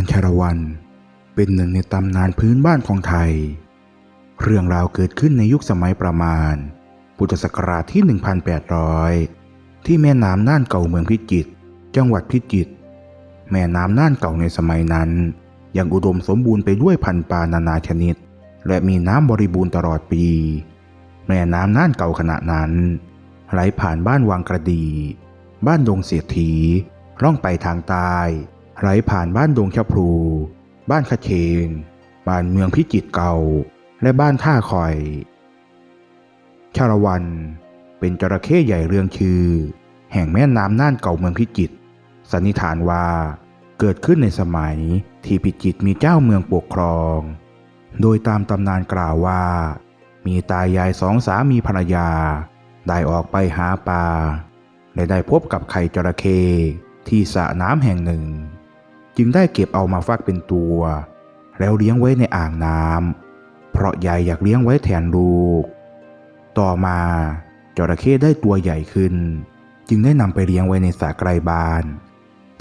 านชาละวัน เป็นหนึ่งในตำนานพื้นบ้านของไทย เรื่องราวเกิดขึ้นในยุคสมัยประมาณ พุทธศักราชที่ 1800 ที่แม่น้ำน่านเก่าเมืองพิจิตร จังหวัดพิจิตร แม่น้ำน่านเก่าในสมัยนั้น ยังอุดมสมบูรณ์ไปด้วยพันธุ์ปลานานาชนิด และมีน้ำบริบูรณ์ตลอดปี แม่น้ำน่านเก่าขณะนั้น ไหลผ่านบ้านวังกระดี บ้านดงเสียถีล่องไปทางใต้ ไหลผ่านบ้านดงชะพลู บ้านขะเชง บ้านเมืองพิจิตรเก่า และบ้านท่าคอย ชาละวันเป็นจระเข้ใหญ่เรืองชื่อ แห่งแม่น้ำน่านเก่าเมืองพิจิตร สันนิษฐานว่าเกิดขึ้นในสมัยที่พิจิตรมีเจ้าเมืองปกครอง โดยตามตำนานกล่าวว่า มีตายายสองสามีภรรยา ได้ออกไปหาปลาและได้พบกับไข่จระเข้ที่สระน้ำแห่งหนึ่ง จึงได้เก็บเอามาฟักเป็นตัว แล้วเลี้ยงไว้ในอ่างน้ำเพราะยายอยากเลี้ยงไว้แทนลูก ต่อมาจระเข้ได้ตัวใหญ่ขึ้น จึงได้นำไปเลี้ยงไว้ในสระไกลบ้าน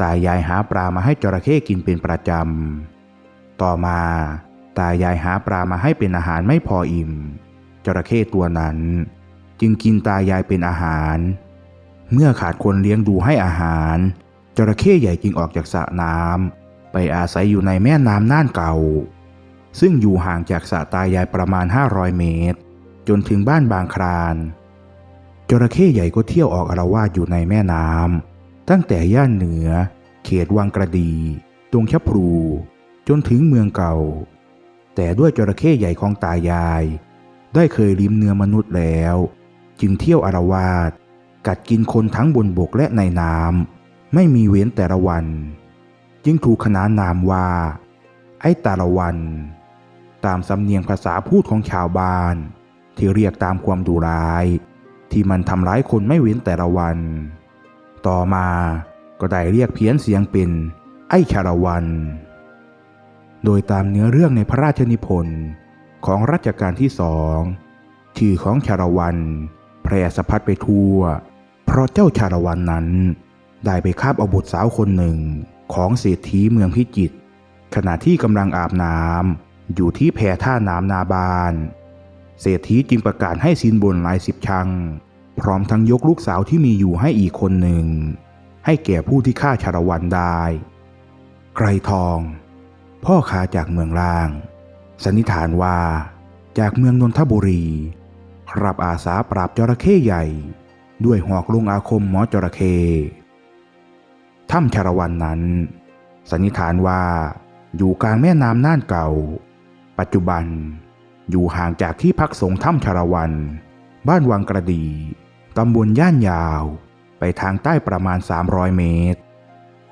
ตายายหาปลามาให้จระเข้กินเป็นประจำ ต่อมาตายายหาปลามาให้เป็นอาหารไม่พออิ่ม จระเข้ตัวนั้น จึงกินตายายเป็นอาหาร เมื่อขาดคนเลี้ยงดูให้อาหาร จระเข้ใหญ่จึงออกจากสระน้ำไปอาศัยอยู่ในแม่น้ำน่านเก่า ซึ่งอยู่ห่างจากสระตายายประมาณ 500 เมตร จนถึงบ้านบางคราน จระเข้ใหญ่ก็เที่ยวออกอารวาสอยู่ในแม่น้ำตั้งแต่ย่านเหนือ เขตวังกระดีตรงชะพลูจนถึงเมืองเก่า แต่ด้วยจระเข้ใหญ่ของตายาย ได้เคยลิ้มเนื้อมนุษย์แล้ว จึงเที่ยวอารวาสกัดกินคนทั้งบนบกและในน้ำ ไม่มีเว้นแต่ละวัน จึงถูกขนานนามว่า ไอ้ตาละวัน ตามสำเนียงภาษาพูดของชาวบ้าน ที่เรียกตามความดุร้าย ที่มันทำร้ายคนไม่เว้นแต่ละวัน ต่อมาก็ได้เรียกเพี้ยนเสียงเป็นไอ้ชาละวัน โดยตามเนื้อเรื่องในพระราชนิพนธ์ของรัชกาลที่สองชื่อของชาละวันแพร่สะพัดไปทั่ว เพราะเจ้าชาละวันนั้น ได้ไปคาบเอาบุตรสาวคนหนึ่งของเศรษฐีเมืองพิจิตรขณะที่กำลังอาบน้ำอยู่ที่แพท่าน้ำนาบาน เศรษฐีจึงประกาศให้สินบนหลายสิบชัง พร้อมทั้งยกลูกสาวที่มีอยู่ให้อีกคนหนึ่ง ให้แก่ผู้ที่ฆ่าชาละวันได้ไกรทอง พ่อค้าจากเมืองล่าง สันนิษฐานว่า จากเมืองนนทบุรีรับอาสาปราบจระเข้ใหญ่ ด้วยหอกลงอาคมหมอจระเข้ ถ้ำชาละวันนั้น สันนิษฐานว่าอยู่กลางแม่น้ำน่านเก่า ปัจจุบันอยู่ห่างจากที่พักสงฆ์ถ้ำชาละวัน บ้านวังกระดีตำบลย่านยาว ไปทางใต้ประมาณ 300 เมตร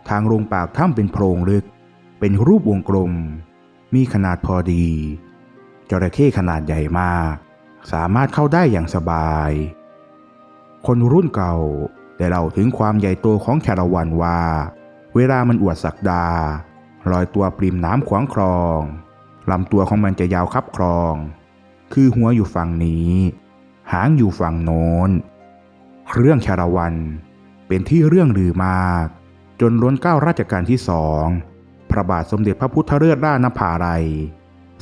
ทางลงปากถ้ำเป็นโพรงลึก เป็นรูปวงกลม มีขนาดพอดี จระเข้ขนาดใหญ่มาก สามารถเข้าได้อย่างสบาย คนรุ่นเก่า ได้เล่าถึงความใหญ่โตของชาละวันว่า เวลามันอวดสักดาลอยตัวปริมน้ำขวางคลองลำตัวของมันจะยาวคับคลอง คือหัวอยู่ฝั่งนี้ หางอยู่ฝั่งโน้น เรื่องชาละวันเป็นที่เรื่องลือมาก จนล้นเก้าราชการที่สองพระบาทสมเด็จพระพุทธเลิศล่านภาลัย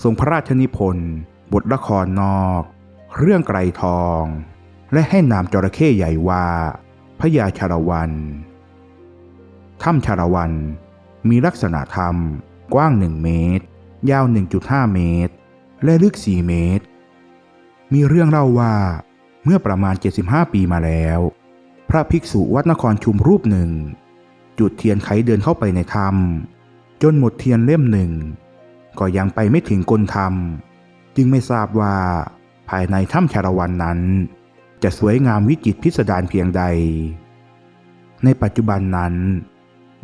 ทรงพระราชนิพนธ์บทละครนอก เรื่องไกรทอง และให้นามจระเข้ใหญ่ว่า พญาชาละวันถ้ำชาละวันมีลักษณะถ้ำกว้าง 1 เมตร ยาว 1.5 เมตร และลึก 4 เมตร มีเรื่องเล่าว่าเมื่อประมาณ 75 ปีมาแล้ว พระภิกษุวัดนครชุมรูปหนึ่ง จุดเทียนไขเดินเข้าไปในถ้ำจนหมดเทียนเล่มหนึ่ง ก็ยังไปไม่ถึงก้นถ้ำจึงไม่ทราบว่าภายในถ้ำชาละวันนั้น จะสวยงามวิจิตรพิสดารเพียงใด ในปัจจุบันนั้น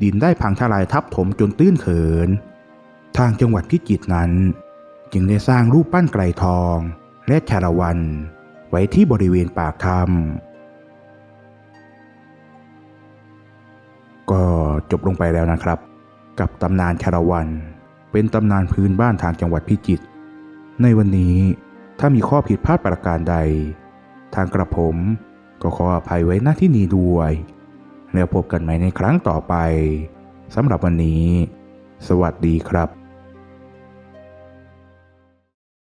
ดินได้พังทลายทับถมจนตื้นเขิน ทางจังหวัดพิจิตรนั้น จึงได้สร้างรูปปั้นไกรทอง และชาละวัน ไว้ที่บริเวณปากถ้ำก็จบลงไปแล้วนะครับ กับตำนานชาละวัน เป็นตำนานพื้นบ้านทางจังหวัดพิจิตรในวันนี้ถ้ามีข้อผิดพลาดประการใด ทางกระผม ก็ขออภัยไว้หน้าที่นี้ด้วย แล้วพบกันใหม่ในครั้งต่อไปสำหรับวันนี้ สวัสดีครับ